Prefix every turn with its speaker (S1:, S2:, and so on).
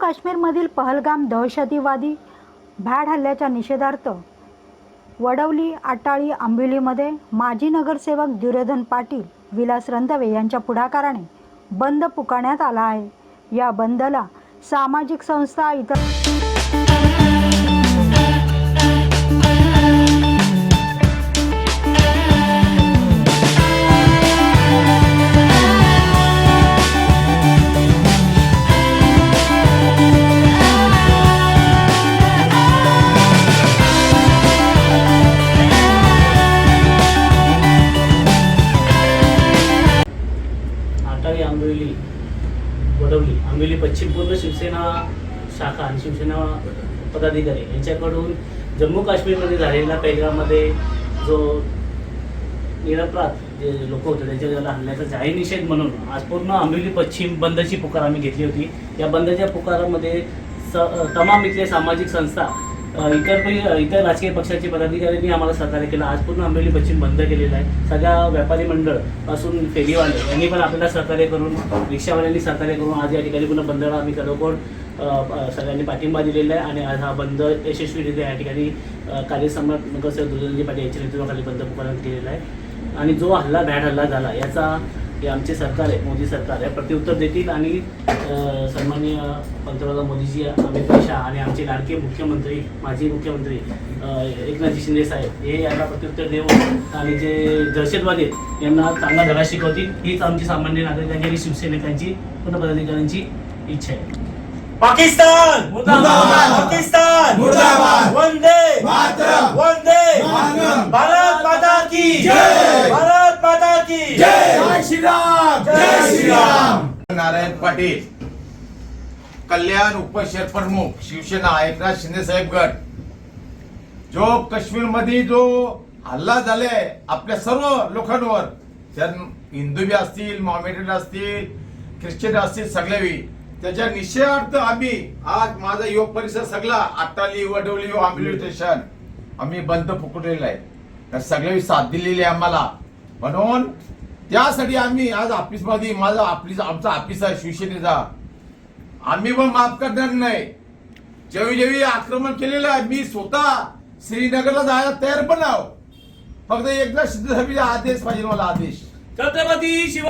S1: काश्मीरमधील पहलगाम दहशतीवादी भ्याड हल्ल्याच्या निषेधार्थ वडवली आटाळी आंबिवलीमध्ये माजी नगरसेवक दुर्योधन पाटील विलास रंधवे यांच्या पुढाकाराने बंद पुकारण्यात आला आहे. या बंदला सामाजिक संस्था इतर
S2: अठ्ठावी आंबिवली वडवली. आंबिवली पश्चिम पूर्व शिवसेना शाखा आणि शिवसेना पदाधिकारी. यांच्याकडून जम्मू काश्मीरमध्ये झालेल्या पेहलगाममध्ये जो निरपराध जे लोक होते त्यांच्या हल्ल्याचा जाहीर निषेध म्हणून आज पूर्ण आंबिवली पश्चिम बंदची पुकार आम्ही घेतली होती. या बंदच्या पुकारामध्ये स तमाम इथले सामाजिक संस्था इतर इतर राजकीय पक्षाचे पदाधिकाऱ्यांनी आम्हाला सहकार्य केलं. आज पूर्ण आंबेली पश्चिम बंद केलेलं आहे. सगळ्या व्यापारी मंडळ असून फेरीवाले यांनी पण आपल्याला सहकार्य करून रिक्षावाल्यांनी सहकार्य करून आज या ठिकाणी पुन्हा बंदला आम्ही खरोखर सगळ्यांनी पाठिंबा दिलेला आहे आणि आज हा बंद यशस्वीरित्या या ठिकाणी अ, कार्यसम्राट नगरसेवक दुर्जनजी पाटील यांच्या नेतृत्वाखाली बंद पुकारण्यात केलेला आहे. आणि जो हल्ला बॅड हल्ला झाला याचा जे आमचे सरकार आहे मोदी सरकार आहे प्रत्युत्तर देतील आणि सन्माननीय पंतप्रधान मोदीजी अमित शहा आणि आमचे लाडके मुख्यमंत्री माजी मुख्यमंत्री एकनाथजी शिंदे साहेब हे यांना प्रत्युत्तर देऊन आणि जे दहशतवादी आहेत यांना चांगला धडा शिकवतील हीच आमची सामान्य नागरिकांची आणि शिवसेनेत्यांची पूर्ण पदाधिकाऱ्यांची इच्छा आहे
S3: पाकिस्तान
S2: मुर्दाबाद!
S3: पाकिस्तान
S4: मुर्दाबाद!
S3: वंदे
S4: मातरम!
S3: वंदे
S4: मातरम!
S3: भारत माता की
S4: जय! जय श्रीराम
S3: जय श्रीराम!
S4: नारायण पाटील कल्याण उपशहर प्रमुख शिवसेना एकनाथ शिंदे साहेब गट. जो काश्मीरमध्ये जो हल्ला झालाय आपल्या सर्व लोकांवर त्या हिंदू बी असतील मॉमेडियन असतील ख्रिश्चन असतील सगळ्यावी त्याच्या निषेधार्थ आम्ही आज माझा योग परिसर सगळा आटाली वडवली आंबिली स्टेशन आम्ही बंद पुकारलेला आहे. तर सगळ्यावी साथ दिलेली आहे आम्हाला. म्हणून त्यासाठी आम्ही आज ऑफिसमध्ये माझा ऑफिस आमचा ऑफिस आहे शिवसेनेचा. आम्ही पण माफ करणार नाही. जेवी जेवी आक्रमण केलेलं आहे मी स्वतः श्रीनगरला जायला तयार पण आहो. फक्त एकदा सिद्धसभेचा आदेश पाहिजे मला आदेश.
S3: छत्रपती शिव